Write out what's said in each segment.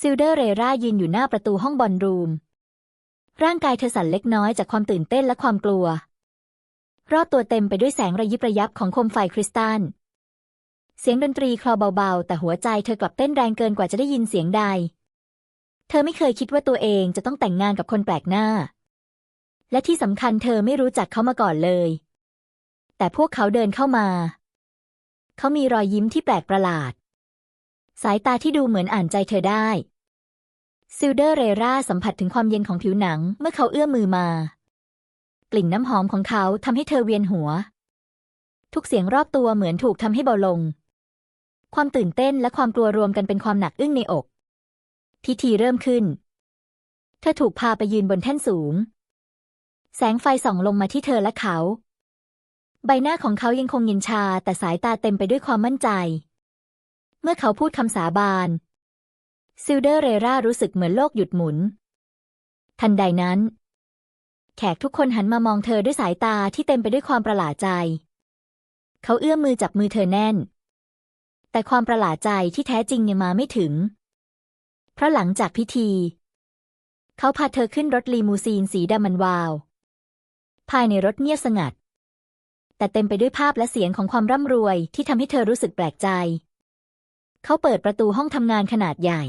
ซิลเดอร์เรรายืนอยู่หน้าประตูห้องบอลรูม ร่างกายเธอสั่นเล็กน้อยจากความตื่นเต้นและความกลัว รอบตัวเต็มไปด้วยแสงระยิบระยับของโคมไฟคริสตัล เสียงดนตรีคลอเบาๆ แต่หัวใจเธอกลับเต้นแรงเกินกว่าจะได้ยินเสียงใด เธอไม่เคยคิดว่าตัวเองจะต้องแต่งงานกับคนแปลกหน้า และที่สำคัญเธอไม่รู้จักเขามาก่อนเลย แต่พวกเขาเดินเข้ามา เขามีรอยยิ้มที่แปลกประหลาด สายตาที่ดูเหมือนอ่านใจเธอได้ซิลเดอร์เรราสัมผัสถึงความเย็นของผิวหนังเมื่อเขาเอื้อมมือมา กลิ่นน้ำหอมของเขาทำให้เธอเวียนหัว ทุกเสียงรอบตัวเหมือนถูกทำให้เบาลง ความตื่นเต้นและความกลัวรวมกันเป็นความหนักอึ้งในอก พิธีเริ่มขึ้น เธอถูกพาไปยืนบนแท่นสูง แสงไฟส่องลงมาที่เธอและเขา ใบหน้าของเขายังคงเย็นชาแต่สายตาเต็มไปด้วยความมั่นใจ เมื่อเขาพูดคำสาบานซิลเดอเรรารู้สึกเหมือนโลกหยุดหมุน ทันใดนั้น แขกทุกคนหันมามองเธอด้วยสายตาที่เต็มไปด้วยความประหลาดใจ เขาเอื้อมมือจับมือเธอแน่น แต่ความประหลาดใจที่แท้จริงยังมาไม่ถึง เพราะหลังจากพิธี เขาพาเธอขึ้นรถลีมูซีนสีดำมันวาว ภายในรถเงียบสงัด แต่เต็มไปด้วยภาพและเสียงของความร่ำรวยที่ทำให้เธอรู้สึกแปลกใจ เขาเปิดประตูห้องทำงานขนาดใหญ่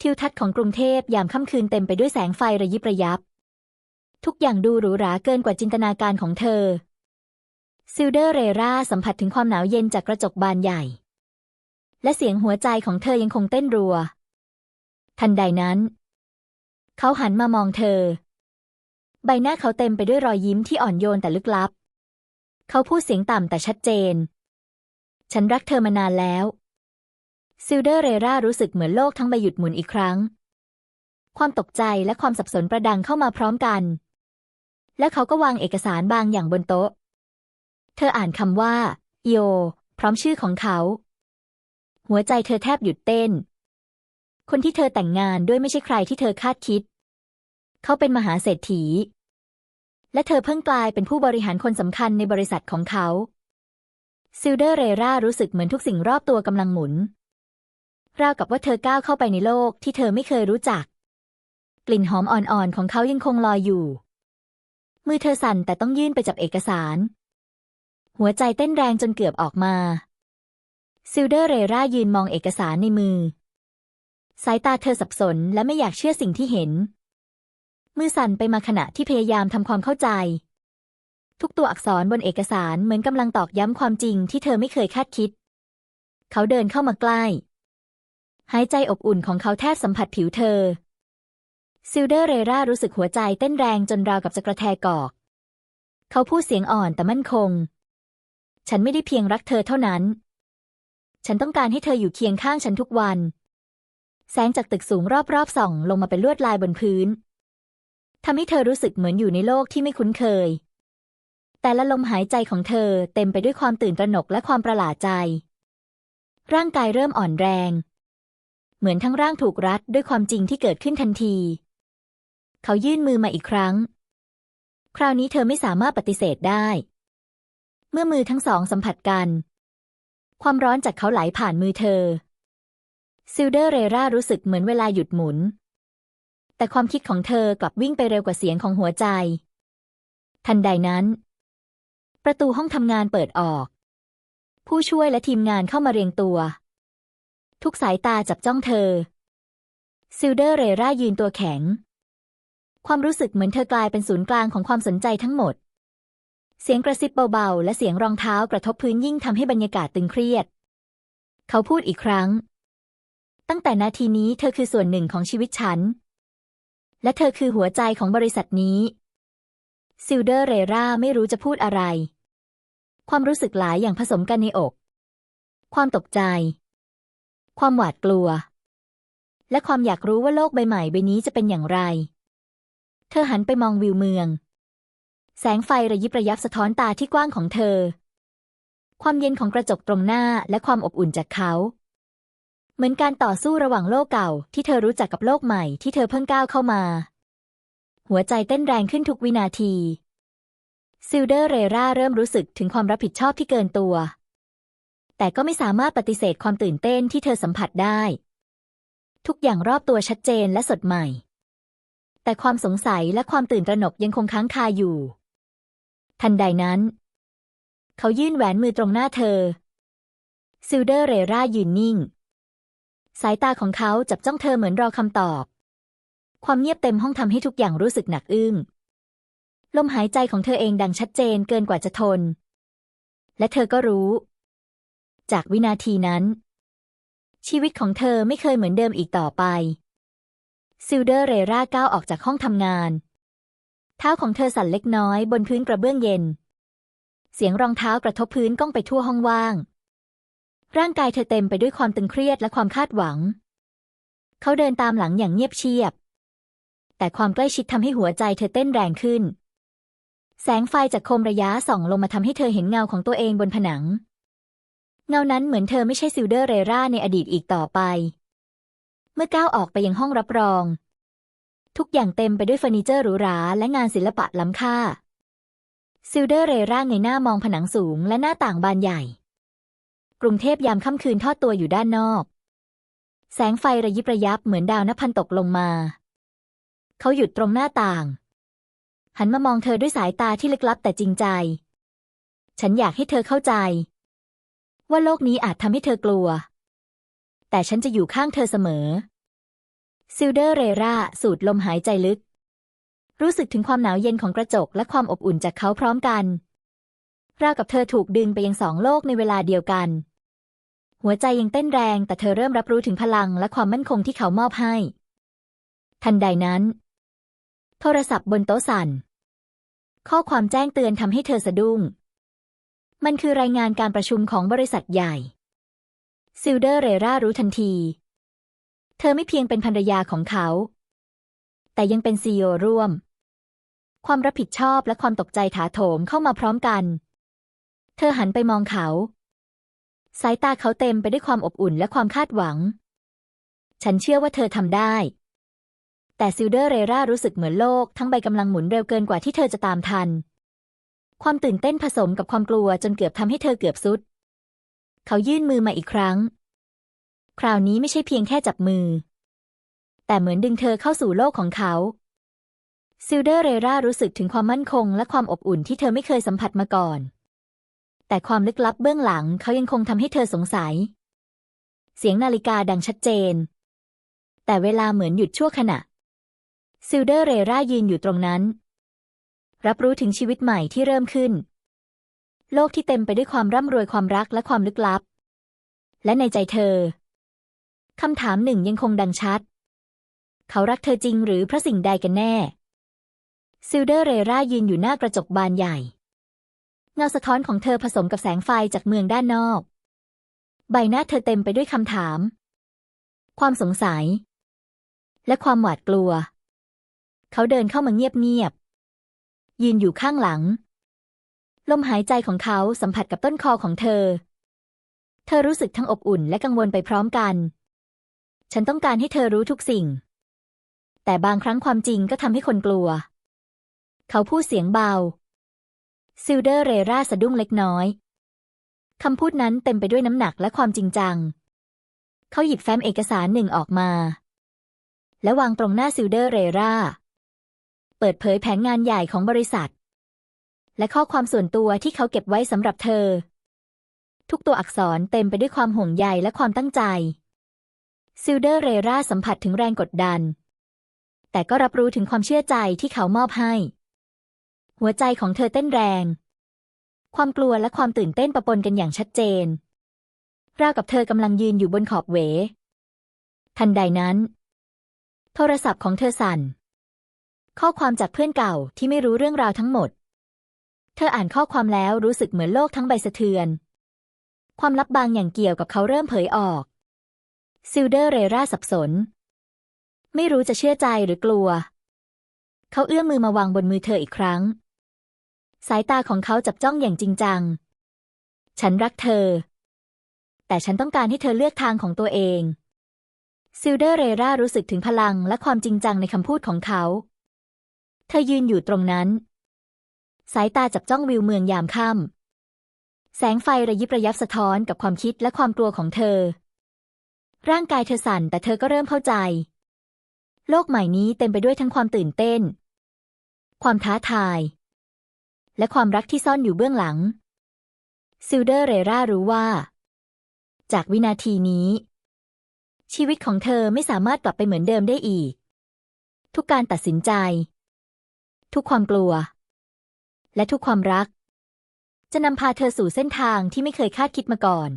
ทิวทัศน์ของกรุงเทพยามค่ำคืนเต็มไปด้วยแสงไฟระยิบระยับ ทุกอย่างดูหรูหราเกินกว่าจินตนาการของเธอ ซิลเดอร์เรราสัมผัสถึงความหนาวเย็นจากกระจกบานใหญ่ และเสียงหัวใจของเธอยังคงเต้นรัว ทันใดนั้น เขาหันมามองเธอ ใบหน้าเขาเต็มไปด้วยรอยยิ้มที่อ่อนโยนแต่ลึกลับ เขาพูดเสียงต่ำแต่ชัดเจน ฉันรักเธอมานานแล้ว ซิลเดอร์เรรารู้สึกเหมือนโลกทั้งใบหยุดหมุนอีกครั้ง ความตกใจและความสับสนประดังเข้ามาพร้อมกัน และเขาก็วางเอกสารบางอย่างบนโต๊ะ เธออ่านคำว่า โย พร้อมชื่อของเขา หัวใจเธอแทบหยุดเต้น คนที่เธอแต่งงานด้วยไม่ใช่ใครที่เธอคาดคิด เขาเป็นมหาเศรษฐี และเธอเพิ่งกลายเป็นผู้บริหารคนสำคัญในบริษัทของเขาซิลเดอร์เรรารู้สึกเหมือนทุกสิ่งรอบตัวกำลังหมุน ราวกับว่าเธอก้าวเข้าไปในโลกที่เธอไม่เคยรู้จัก กลิ่นหอมอ่อนๆของเขายังคงลอยอยู่ มือเธอสั่นแต่ต้องยื่นไปจับเอกสาร หัวใจเต้นแรงจนเกือบออกมาซิลเดอร์เรรายืนมองเอกสารในมือ สายตาเธอสับสนและไม่อยากเชื่อสิ่งที่เห็น มือสั่นไปมาขณะที่พยายามทำความเข้าใจ ทุกตัวอักษรบนเอกสารเหมือนกำลังตอกย้ำความจริงที่เธอไม่เคยคาดคิด เขาเดินเข้ามาใกล้ หายใจอบอุ่นของเขาแทบสัมผัสผิวเธอ ซิลเดอร์เรรารู้สึกหัวใจเต้นแรงจนราวกับจะกระแทกอก เขาพูดเสียงอ่อนแต่มั่นคง ฉันไม่ได้เพียงรักเธอเท่านั้น ฉันต้องการให้เธออยู่เคียงข้างฉันทุกวัน แสงจากตึกสูงรอบๆส่อง ลงมาเป็นลวดลายบนพื้นทำให้เธอรู้สึกเหมือนอยู่ในโลกที่ไม่คุ้นเคย แต่ละลมหายใจของเธอเต็มไปด้วยความตื่นตระหนกและความประหลาดใจ ร่างกายเริ่มอ่อนแรง เหมือนทั้งร่างถูกรัดด้วยความจริงที่เกิดขึ้นทันที เขายื่นมือมาอีกครั้ง คราวนี้เธอไม่สามารถปฏิเสธได้ เมื่อมือทั้งสองสัมผัสกัน ความร้อนจากเขาไหลผ่านมือเธอ ซิลเดอร์เรรารู้สึกเหมือนเวลาหยุดหมุน แต่ความคิดของเธอกลับวิ่งไปเร็วกว่าเสียงของหัวใจ ทันใดนั้น ประตูห้องทำงานเปิดออก ผู้ช่วยและทีมงานเข้ามาเรียงตัว ทุกสายตาจับจ้องเธอ ซิลเดอร์เรรายืนตัวแข็ง ความรู้สึกเหมือนเธอกลายเป็นศูนย์กลางของความสนใจทั้งหมด เสียงกระซิบเบาๆ และเสียงรองเท้ากระทบพื้นยิ่งทำให้บรรยากาศตึงเครียด เขาพูดอีกครั้ง ตั้งแต่นาทีนี้เธอคือส่วนหนึ่งของชีวิตฉัน และเธอคือหัวใจของบริษัทนี้ ซิลเดอร์เรราไม่รู้จะพูดอะไร ความรู้สึกหลายอย่างผสมกันในอก ความตกใจ ความหวาดกลัว และความอยากรู้ว่าโลกใบใหม่ใบนี้จะเป็นอย่างไร เธอหันไปมองวิวเมือง แสงไฟระยิบระยับสะท้อนตาที่กว้างของเธอ ความเย็นของกระจกตรงหน้าและความอบอุ่นจากเขา เหมือนการต่อสู้ระหว่างโลกเก่า ที่เธอรู้จักกับโลกใหม่ที่เธอเพิ่งก้าวเข้ามา หัวใจเต้นแรงขึ้นทุกวินาทีซิลเดอร์เรราเริ่มรู้สึกถึงความรับผิดชอบที่เกินตัว แต่ก็ไม่สามารถปฏิเสธความตื่นเต้นที่เธอสัมผัสได้ ทุกอย่างรอบตัวชัดเจนและสดใหม่ แต่ความสงสัยและความตื่นตระหนกยังคงค้างคาอยู่ ทันใดนั้น เขายื่นแหวนมือตรงหน้าเธอ ซิลเดอร์เรรายืนนิ่ง สายตาของเขาจับจ้องเธอเหมือนรอคำตอบ ความเงียบเต็มห้องทำให้ทุกอย่างรู้สึกหนักอึ้งลมหายใจของเธอเองดังชัดเจนเกินกว่าจะทน และเธอก็รู้ จากวินาทีนั้น ชีวิตของเธอไม่เคยเหมือนเดิมอีกต่อไปซิลเดอร์เรราก้าวออกจากห้องทำงาน เท้าของเธอสั่นเล็กน้อยบนพื้นกระเบื้องเย็น เสียงรองเท้ากระทบพื้นก้องไปทั่วห้องว่าง ร่างกายเธอเต็มไปด้วยความตึงเครียดและความคาดหวัง เขาเดินตามหลังอย่างเงียบเชียบ แต่ความใกล้ชิดทำให้หัวใจเธอเต้นแรงขึ้น แสงไฟจากโคมระยะส่องลงมาทำให้เธอเห็นเงาของตัวเองบนผนัง เงานั้นเหมือนเธอไม่ใช่ซิลเดอร์เรราในอดีตอีกต่อไป เมื่อก้าวออกไปยังห้องรับรอง ทุกอย่างเต็มไปด้วยเฟอร์นิเจอร์หรูหราและงานศิลปะล้ำค่า ซิลเดอร์เรราเงยหน้ามองผนังสูงและหน้าต่างบานใหญ่ กรุงเทพยามค่ำคืนทอดตัวอยู่ด้านนอก แสงไฟระยิบระยับเหมือนดาวนพันตกลงมา เขาหยุดตรงหน้าต่าง หันมามองเธอด้วยสายตาที่ลึกลับแต่จริงใจ ฉันอยากให้เธอเข้าใจ ว่าโลกนี้อาจทำให้เธอกลัว แต่ฉันจะอยู่ข้างเธอเสมอ ซิลเดอร์เรราสูดลมหายใจลึก รู้สึกถึงความหนาวเย็นของกระจกและความอบอุ่นจากเขาพร้อมกันราวกับเธอถูกดึงไปยังสองโลกในเวลาเดียวกัน หัวใจยังเต้นแรงแต่เธอเริ่มรับรู้ถึงพลังและความมั่นคงที่เขามอบให้ ทันใดนั้น โทรศัพท์บนโต๊ะสั่น ข้อความแจ้งเตือนทำให้เธอสะดุ้ง มันคือรายงานการประชุมของบริษัทใหญ่ ซิลเดอร์เรรารู้ทันที เธอไม่เพียงเป็นภรรยาของเขา แต่ยังเป็นซีอร่วม ความรับผิดชอบและความตกใจถาโถมเข้ามาพร้อมกัน เธอหันไปมองเขา สายตาเขาเต็มไปด้วยความอบอุ่นและความคาดหวัง ฉันเชื่อว่าเธอทำได้ แต่ซิลเดอร์เรรารู้สึกเหมือนโลกทั้งใบกำลังหมุนเร็วเกินกว่าที่เธอจะตามทัน ความตื่นเต้นผสมกับความกลัวจนเกือบทำให้เธอเกือบสุด เขายื่นมือมาอีกครั้ง คราวนี้ไม่ใช่เพียงแค่จับมือ แต่เหมือนดึงเธอเข้าสู่โลกของเขาซิลเดอร์เรรารู้สึกถึงความมั่นคงและความอบอุ่นที่เธอไม่เคยสัมผัสมาก่อน แต่ความลึกลับเบื้องหลังเขายังคงทำให้เธอสงสัย เสียงนาฬิกาดังชัดเจน แต่เวลาเหมือนหยุดชั่วขณะซิลเดอร์เรรายืนอยู่ตรงนั้น รับรู้ถึงชีวิตใหม่ที่เริ่มขึ้น โลกที่เต็มไปด้วยความร่ำรวยความรักและความลึกลับ และในใจเธอคำถามหนึ่งยังคงดังชัด เขารักเธอจริงหรือเพราะสิ่งใดกันแน่ ซิลเดอร์เรรายืนอยู่หน้ากระจกบานใหญ่ เงาสะท้อนของเธอผสมกับแสงไฟจากเมืองด้านนอก ใบหน้าเธอเต็มไปด้วยคำถาม ความสงสัย และความหวาดกลัว เขาเดินเข้ามาเงียบๆ ยืนอยู่ข้างหลัง ลมหายใจของเขาสัมผัสกับต้นคอของเธอ เธอรู้สึกทั้งอบอุ่นและกังวลไปพร้อมกัน ฉันต้องการให้เธอรู้ทุกสิ่ง แต่บางครั้งความจริงก็ทำให้คนกลัว เขาพูดเสียงเบา ซิลเดอร์เรราสะดุ้งเล็กน้อยคำพูดนั้นเต็มไปด้วยน้ำหนักและความจริงจัง เขาหยิบแฟ้มเอกสารหนึ่งออกมา และวางตรงหน้าซิลเดอร์เรรา เปิดเผยแผนงานใหญ่ของบริษัท และข้อความส่วนตัวที่เขาเก็บไว้สำหรับเธอ ทุกตัวอักษรเต็มไปด้วยความห่วงใยและความตั้งใจ ซิลเดอร์เรราสัมผัสถึงแรงกดดัน แต่ก็รับรู้ถึงความเชื่อใจที่เขามอบให้ หัวใจของเธอเต้นแรง ความกลัวและความตื่นเต้นปะปนกันอย่างชัดเจนราวกับเธอกำลังยืนอยู่บนขอบเหวทันใดนั้น โทรศัพท์ของเธอสั่น ข้อความจากเพื่อนเก่าที่ไม่รู้เรื่องราวทั้งหมด เธออ่านข้อความแล้วรู้สึกเหมือนโลกทั้งใบสะเทือน ความลับบางอย่างเกี่ยวกับเขาเริ่มเผยออกซิลเดอร์เรราสับสน ไม่รู้จะเชื่อใจหรือกลัว เขาเอื้อมมือมาวางบนมือเธออีกครั้ง สายตาของเขาจับจ้องอย่างจริงจัง ฉันรักเธอ แต่ฉันต้องการให้เธอเลือกทางของตัวเองซิลเดอร์เรรารู้สึกถึงพลังและความจริงจังในคำพูดของเขา ธอยืนอยู่ตรงนั้น สายตาจับจ้องวิวเมืองยามค่ำแสงไฟระยิบระยับสะท้อนกับความคิดและความกลัวของเธอ ร่างกายเธอสั่นแต่เธอก็เริ่มเข้าใจ โลกใหม่นี้เต็มไปด้วยทั้งความตื่นเต้น ความท้าทาย และความรักที่ซ่อนอยู่เบื้องหลัง ซิลเดอร์เรรารู้ว่า จากวินาทีนี้ ชีวิตของเธอไม่สามารถกลับไปเหมือนเดิมได้อีก ทุกการตัดสินใจ ทุกความกลัว และทุกความรัก จะนำพาเธอสู่เส้นทางที่ไม่เคยคาดคิดมาก่อน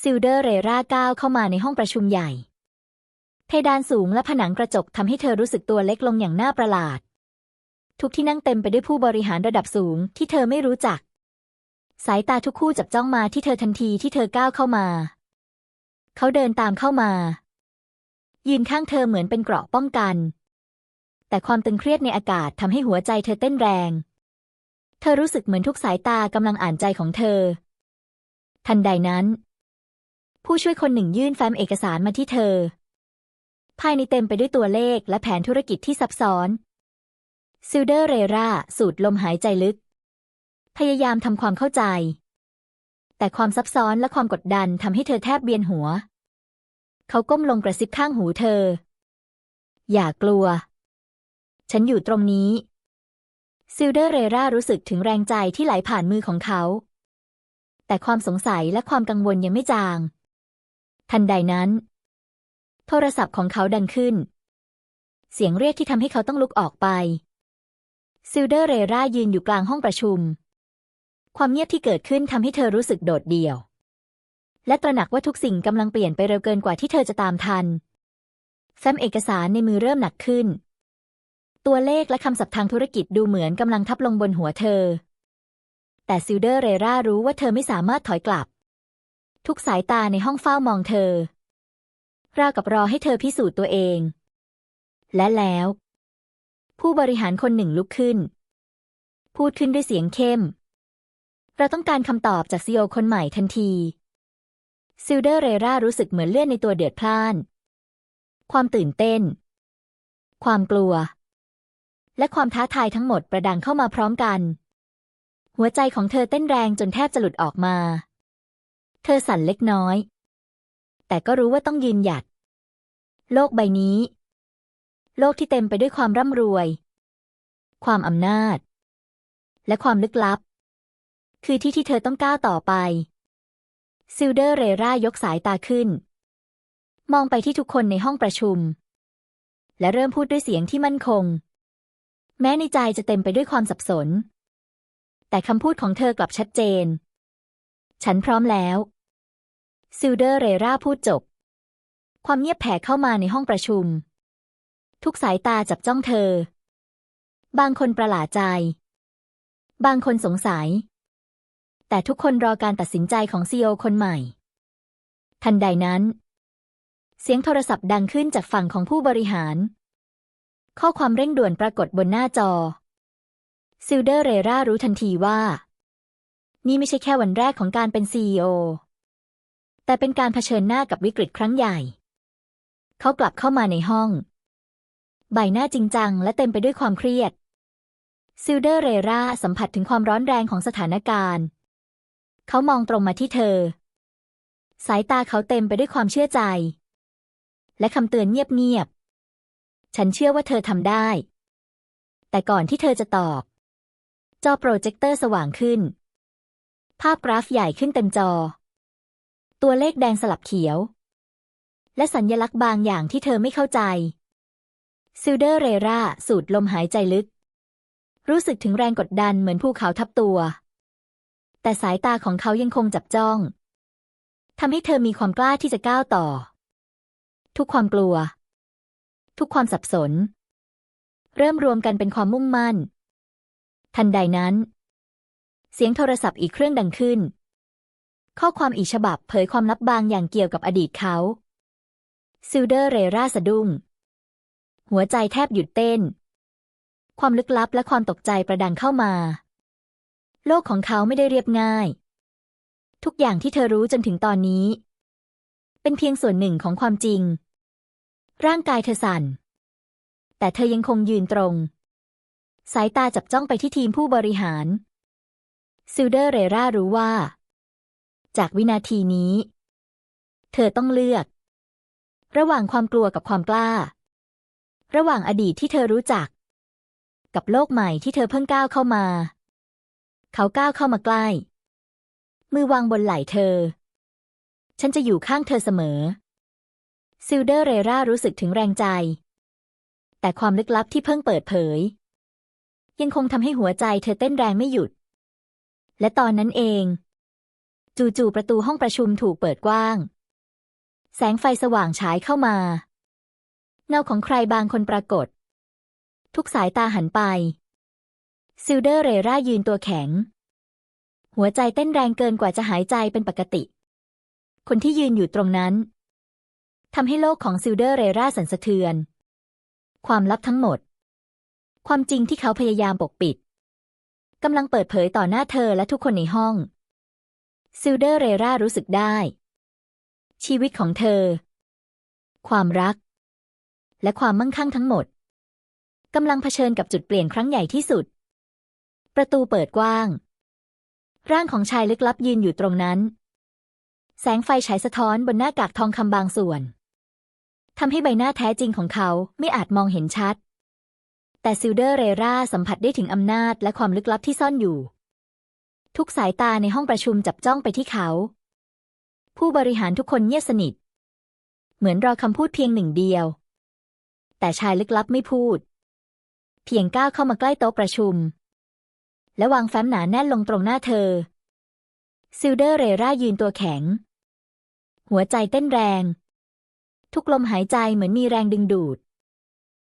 ซิลเดอร์เรราก้าวเข้ามาในห้องประชุมใหญ่ เพดานสูงและผนังกระจกทำให้เธอรู้สึกตัวเล็กลงอย่างน่าประหลาด ทุกที่นั่งเต็มไปด้วยผู้บริหารระดับสูงที่เธอไม่รู้จัก สายตาทุกคู่จับจ้องมาที่เธอทันทีที่เธอก้าวเข้ามา เขาเดินตามเข้ามา ยืนข้างเธอเหมือนเป็นเกราะป้องกัน แต่ความตึงเครียดในอากาศทำให้หัวใจเธอเต้นแรง เธอรู้สึกเหมือนทุกสายตากำลังอ่านใจของเธอ ทันใดนั้น ผู้ช่วยคนหนึ่งยื่นแฟ้มเอกสารมาที่เธอ ภายในเต็มไปด้วยตัวเลขและแผนธุรกิจที่ซับซ้อนซิลเดอร์เรราสูดลมหายใจลึก พยายามทำความเข้าใจ แต่ความซับซ้อนและความกดดันทำให้เธอแทบเบียนหัว เขาก้มลงกระซิบข้างหูเธอ อย่ากลัว ฉันอยู่ตรงนี้ซิลเดอร์เรรารู้สึกถึงแรงใจที่ไหลผ่านมือของเขา แต่ความสงสัยและความกังวลยังไม่จาง ทันใดนั้น โทรศัพท์ของเขาดังขึ้น เสียงเรียกที่ทำให้เขาต้องลุกออกไปซิลเดอร์เรรายืนอยู่กลางห้องประชุม ความเงียบที่เกิดขึ้นทำให้เธอรู้สึกโดดเดี่ยว และตระหนักว่าทุกสิ่งกำลังเปลี่ยนไปเร็วเกินกว่าที่เธอจะตามทันแฟ้มเอกสารในมือเริ่มหนักขึ้น ตัวเลขและคำศัพท์ทางธุรกิจดูเหมือนกำลังทับลงบนหัวเธอ แต่ซิลเดอร์เรรารู้ว่าเธอไม่สามารถถอยกลับ ทุกสายตาในห้องเฝ้ามองเธอ ราวกับรอให้เธอพิสูจน์ตัวเอง และแล้ว ผู้บริหารคนหนึ่งลุกขึ้น พูดขึ้นด้วยเสียงเข้ม เราต้องการคำตอบจากซีอคนใหม่ทันที ซิลเดอร์เรรารู้สึกเหมือนเลือดในตัวเดือดพล่าน ความตื่นเต้น ความกลัว และความท้าทายทั้งหมดประดังเข้ามาพร้อมกัน หัวใจของเธอเต้นแรงจนแทบจะหลุดออกมา เธอสั่นเล็กน้อย แต่ก็รู้ว่าต้องยืนหยัด โลกใบนี้ โลกที่เต็มไปด้วยความร่ำรวย ความอำนาจ และความลึกลับ คือที่ที่เธอต้องก้าวต่อไปซิลเดอร์เรรายกสายตาขึ้น มองไปที่ทุกคนในห้องประชุม และเริ่มพูดด้วยเสียงที่มั่นคง แม้ในใจจะเต็มไปด้วยความสับสน แต่คำพูดของเธอกลับชัดเจน ฉันพร้อมแล้ว ซิลเดอร์เรราพูดจบ ความเงียบแผ่เข้ามาในห้องประชุม ทุกสายตาจับจ้องเธอ บางคนประหลาดใจ บางคนสงสัย แต่ทุกคนรอการตัดสินใจของซีอคนใหม่ ทันใดนั้น เสียงโทรศัพท์ดังขึ้นจากฝั่งของผู้บริหาร ข้อความเร่งด่วนปรากฏบนหน้าจอ ซิลเดอร์เรรารู้ทันทีว่า นี่ไม่ใช่แค่วันแรกของการเป็นซีอแต่เป็นการเผชิญหน้ากับวิกฤตครั้งใหญ่ เขากลับเข้ามาในห้อง ใบหน้าจริงจังและเต็มไปด้วยความเครียด ซิลเดอร์เรราสัมผัสถึงความร้อนแรงของสถานการณ์ เขามองตรงมาที่เธอ สายตาเขาเต็มไปด้วยความเชื่อใจ และคำเตือนเงียบๆ ฉันเชื่อว่าเธอทำได้ แต่ก่อนที่เธอจะตอบ จอโปรเจคเตอร์สว่างขึ้น ภาพกราฟใหญ่ขึ้นเต็มจอ ตัวเลขแดงสลับเขียว และสัญญลักษณ์บางอย่างที่เธอไม่เข้าใจ ซิลเดอร์เรราสูดลมหายใจลึก รู้สึกถึงแรงกดดันเหมือนภูเขาทับตัว แต่สายตาของเขายังคงจับจ้องทำให้เธอมีความกล้าที่จะก้าวต่อ ทุกความกลัว ทุกความสับสน เริ่มรวมกันเป็นความมุ่งมั่น ทันใดนั้น เสียงโทรศัพท์อีกเครื่องดังขึ้น ข้อความอีกฉบับเผยความลับบางอย่างเกี่ยวกับอดีตเขาซิลเดอร์เรราสะดุ้ง หัวใจแทบหยุดเต้น ความลึกลับและความตกใจประดังเข้ามา โลกของเขาไม่ได้เรียบง่าย ทุกอย่างที่เธอรู้จนถึงตอนนี้ เป็นเพียงส่วนหนึ่งของความจริง ร่างกายเธอสั่น แต่เธอยังคงยืนตรง สายตาจับจ้องไปที่ทีมผู้บริหาร ซิลเดอร์เรรารู้ว่า จากวินาทีนี้ เธอต้องเลือก ระหว่างความกลัวกับความกล้า ระหว่างอดีตที่เธอรู้จัก กับโลกใหม่ที่เธอเพิ่งก้าวเข้ามา เขาก้าวเข้ามาใกล้ มือวางบนไหล่เธอ ฉันจะอยู่ข้างเธอเสมอ ซิลเดอร์เรรารู้สึกถึงแรงใจ แต่ความลึกลับที่เพิ่งเปิดเผย ยังคงทำให้หัวใจเธอเต้นแรงไม่หยุด และตอนนั้นเอง จู่ๆประตูห้องประชุมถูกเปิดกว้าง แสงไฟสว่างฉายเข้ามา เงาของใครบางคนปรากฏ ทุกสายตาหันไป ซิลเดอร์เรรายืนตัวแข็ง หัวใจเต้นแรงเกินกว่าจะหายใจเป็นปกติ คนที่ยืนอยู่ตรงนั้น ทำให้โลกของซิลเดอร์เรราสั่นสะเทือน ความลับทั้งหมด ความจริงที่เขาพยายามปกปิดกำลังเปิดเผยต่อหน้าเธอและทุกคนในห้อง ซิลเดอร์เรรารู้สึกได้ ชีวิตของเธอ ความรัก และความมั่งคั่งทั้งหมดกำลังเผชิญกับจุดเปลี่ยนครั้งใหญ่ที่สุด ประตูเปิดกว้าง ร่างของชายลึกลับยืนอยู่ตรงนั้น แสงไฟฉายสะท้อนบนหน้ากากทองคำบางส่วน ทำให้ใบหน้าแท้จริงของเขาไม่อาจมองเห็นชัด แต่ซิลเดอร์เรราสัมผัสได้ถึงอำนาจและความลึกลับที่ซ่อนอยู่ ทุกสายตาในห้องประชุมจับจ้องไปที่เขา ผู้บริหารทุกคนเงียบสนิท เหมือนรอคำพูดเพียงหนึ่งเดียว แต่ชายลึกลับไม่พูด เพียงก้าวเข้ามาใกล้โต๊ะประชุม และวางแฟ้มหนาแน่นลงตรงหน้าเธอซิลเดอร์เรรายืนตัวแข็ง หัวใจเต้นแรง ทุกลมหายใจเหมือนมีแรงดึงดูด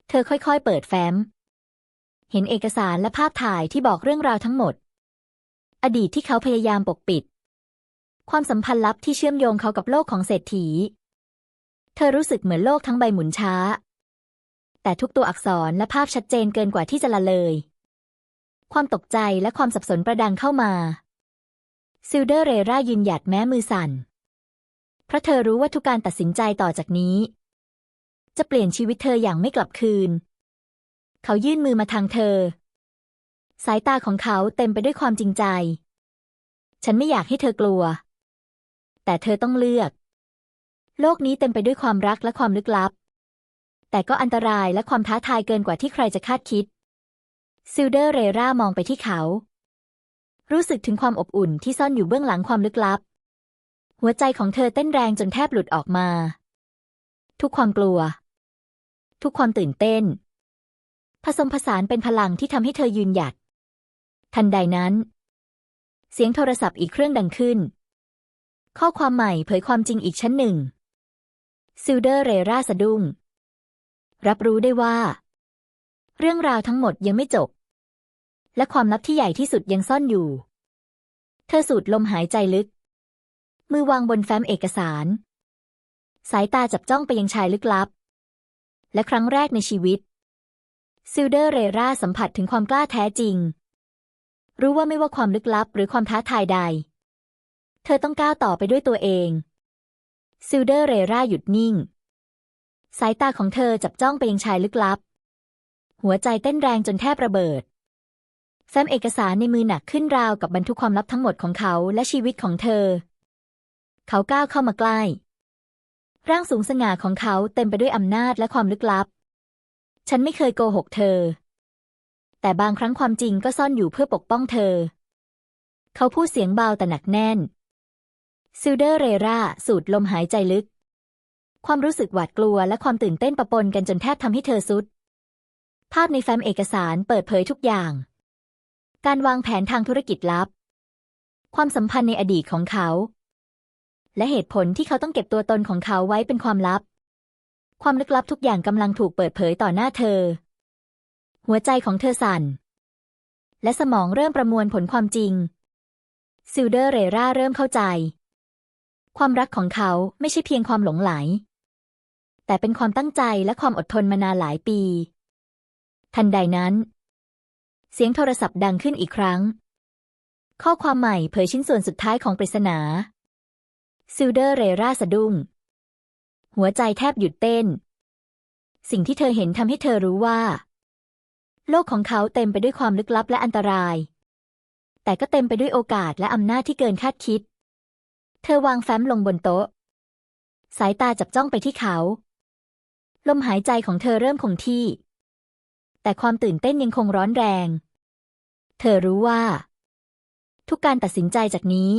เธอค่อยๆ เปิดแฟ้ม เห็นเอกสารและภาพถ่ายที่บอกเรื่องราวทั้งหมด อดีตที่เขาพยายามปกปิด ความสัมพันธ์ลับที่เชื่อมโยงเขากับโลกของเศรษฐี เธอรู้สึกเหมือนโลกทั้งใบหมุนช้า แต่ทุกตัวอักษรและภาพชัดเจนเกินกว่าที่จะละเลย ความตกใจและความสับสนประดังเข้ามาซิลเดอร์เรรายืนหยัดแม้มือสั่น เพราะเธอรู้ว่าทุกการตัดสินใจต่อจากนี้ จะเปลี่ยนชีวิตเธออย่างไม่กลับคืน เขายื่นมือมาทางเธอ สายตาของเขาเต็มไปด้วยความจริงใจ ฉันไม่อยากให้เธอกลัว แต่เธอต้องเลือก โลกนี้เต็มไปด้วยความรักและความลึกลับ แต่ก็อันตรายและความท้าทายเกินกว่าที่ใครจะคาดคิดซิลเดอร์เรรามองไปที่เขา รู้สึกถึงความอบอุ่นที่ซ่อนอยู่เบื้องหลังความลึกลับ หัวใจของเธอเต้นแรงจนแทบหลุดออกมา ทุกความกลัว ทุกความตื่นเต้น ผสมผสานเป็นพลังที่ทำให้เธอยืนหยัด ทันใดนั้น เสียงโทรศัพท์อีกเครื่องดังขึ้น ข้อความใหม่เผยความจริงอีกชั้นหนึ่งซิลเดอร์เรราสะดุ้ง รับรู้ได้ว่า เรื่องราวทั้งหมดยังไม่จบ และความลับที่ใหญ่ที่สุดยังซ่อนอยู่ เธอสูดลมหายใจลึก มือวางบนแฟ้มเอกสาร สายตาจับจ้องไปยังชายลึกลับ และครั้งแรกในชีวิต ซิลเดอร์เรราสัมผัสถึงความกล้าแท้จริง รู้ว่าไม่ว่าความลึกลับหรือความท้าทายใด เธอต้องก้าวต่อไปด้วยตัวเอง ซิลเดอร์เรราหยุดนิ่ง สายตาของเธอจับจ้องไปยังชายลึกลับ หัวใจเต้นแรงจนแทบระเบิดแฟ้มเอกสารในมือหนักขึ้นราวกับบรรทุกความลับทั้งหมดของเขาและชีวิตของเธอ เขาก้าวเข้ามาใกล้ ร่างสูงสง่าของเขาเต็มไปด้วยอำนาจและความลึกลับ ฉันไม่เคยโกหกเธอ แต่บางครั้งความจริงก็ซ่อนอยู่เพื่อปกป้องเธอ เขาพูดเสียงเบาแต่หนักแน่น ซิลเดอร์เรราสูดลมหายใจลึก ความรู้สึกหวาดกลัวและความตื่นเต้นปะปนกันจนแทบทำให้เธอสุด ภาพในแฟ้มเอกสารเปิดเผยทุกอย่าง การวางแผนทางธุรกิจลับความสัมพันธ์ในอดีตของเขา และเหตุผลที่เขาต้องเก็บตัวตนของเขาไว้เป็นความลับ ความลึกลับทุกอย่างกำลังถูกเปิดเผยต่อหน้าเธอ หัวใจของเธอสั่น และสมองเริ่มประมวลผลความจริง ซิลเดอร์เรราเริ่มเข้าใจ ความรักของเขาไม่ใช่เพียงความหลงไหล แต่เป็นความตั้งใจและความอดทนมานานหลายปี ทันใดนั้น เสียงโทรศัพท์ดังขึ้นอีกครั้ง ข้อความใหม่เผยชิ้นส่วนสุดท้ายของปริศนา ซิลเดอร์เรราสะดุ้ง หัวใจแทบหยุดเต้น สิ่งที่เธอเห็นทำให้เธอรู้ว่า โลกของเขาเต็มไปด้วยความลึกลับและอันตราย แต่ก็เต็มไปด้วยโอกาสและอำนาจที่เกินคาดคิด เธอวางแฟ้มลงบนโต๊ะ สายตาจับจ้องไปที่เขา ลมหายใจของเธอเริ่มคงที่ แต่ความตื่นเต้นยังคงร้อนแรง เธอรู้ว่า ทุกการตัดสินใจจากนี้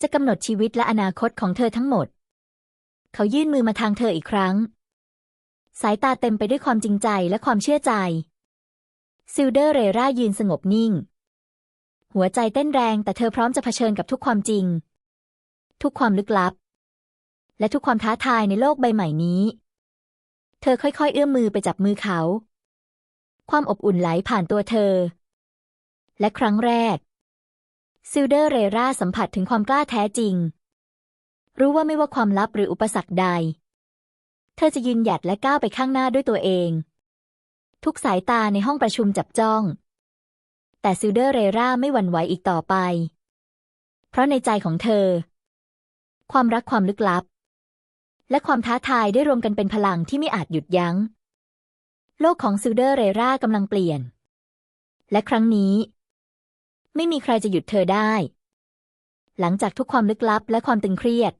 จะกำหนดชีวิตและอนาคตของเธอทั้งหมด เขายื่นมือมาทางเธออีกครั้ง สายตาเต็มไปด้วยความจริงใจและความเชื่อใจ ซิลเดอร์เรรายืนสงบนิ่ง หัวใจเต้นแรงแต่เธอพร้อมจะเผชิญกับทุกความจริง ทุกความลึกลับ และทุกความท้าทายในโลกใบใหม่นี้ เธอค่อยๆ เอื้อมมือไปจับมือเขา ความอบอุ่นไหลผ่านตัวเธอ และครั้งแรก ซิลเดอร์เรราสัมผัสถึงความกล้าแท้จริง รู้ว่าไม่ว่าความลับหรืออุปสรรคใด เธอจะยืนหยัดและก้าวไปข้างหน้าด้วยตัวเอง ทุกสายตาในห้องประชุมจับจ้อง แต่ซิลเดอร์เรราไม่หวั่นไหวอีกต่อไป เพราะในใจของเธอ ความรักความลึกลับ และความท้าทายได้รวมกันเป็นพลังที่ไม่อาจหยุดยัง้ง โลกของซิลเดอร์เรรากำลังเปลี่ยน และครั้งนี้ ไม่มีใครจะหยุดเธอได้ หลังจากทุกความลึกลับและความตึงเครียด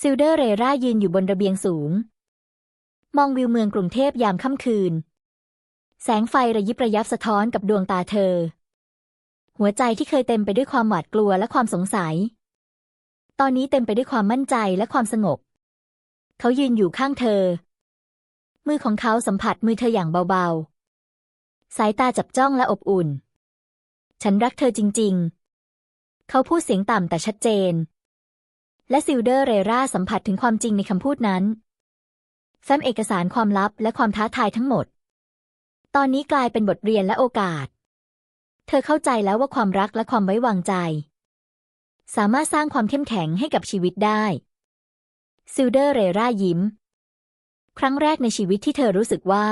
ซิลเดอร์เรรายืนอยู่บนระเบียงสูง มองวิวเมืองกรุงเทพยามค่ำคืน แสงไฟระยิบระยับสะท้อนกับดวงตาเธอ หัวใจที่เคยเต็มไปด้วยความหวาดกลัวและความสงสัย ตอนนี้เต็มไปด้วยความมั่นใจและความสงบ เขายืนอยู่ข้างเธอ มือของเขาสัมผัสมือเธออย่างเบาๆ สายตาจับจ้องและอบอุ่น ฉันรักเธอจริง ๆ เขาพูดเสียงต่ำแต่ชัดเจน และซิลเดอร์เรราสัมผัสถึงความจริงในคำพูดนั้นแฟ้มเอกสารความลับและความท้าทายทั้งหมด ตอนนี้กลายเป็นบทเรียนและโอกาส เธอเข้าใจแล้วว่าความรักและความไว้วางใจ สามารถสร้างความเข้มแข็งให้กับชีวิตได้ ซิลเดอร์เรรายิ้ม ครั้งแรกในชีวิตที่เธอรู้สึกว่า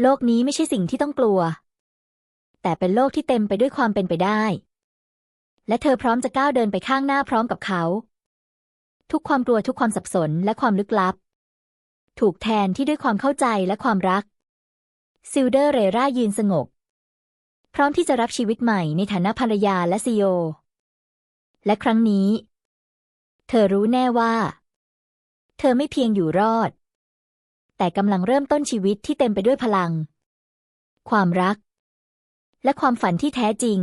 โลกนี้ไม่ใช่สิ่งที่ต้องกลัว แต่เป็นโลกที่เต็มไปด้วยความเป็นไปได้ และเธอพร้อมจะก้าวเดินไปข้างหน้าพร้อมกับเขา ทุกความกลัวทุกความสับสนและความลึกลับ ถูกแทนที่ด้วยความเข้าใจและความรัก ซิลเดอร์เรรายืนสงบ พร้อมที่จะรับชีวิตใหม่ในฐานะภรรยาและซีโอ และครั้งนี้ เธอรู้แน่ว่า เธอไม่เพียงอยู่รอด แต่กำลังเริ่มต้นชีวิตที่เต็มไปด้วยพลัง ความรัก และความฝันที่แท้จริง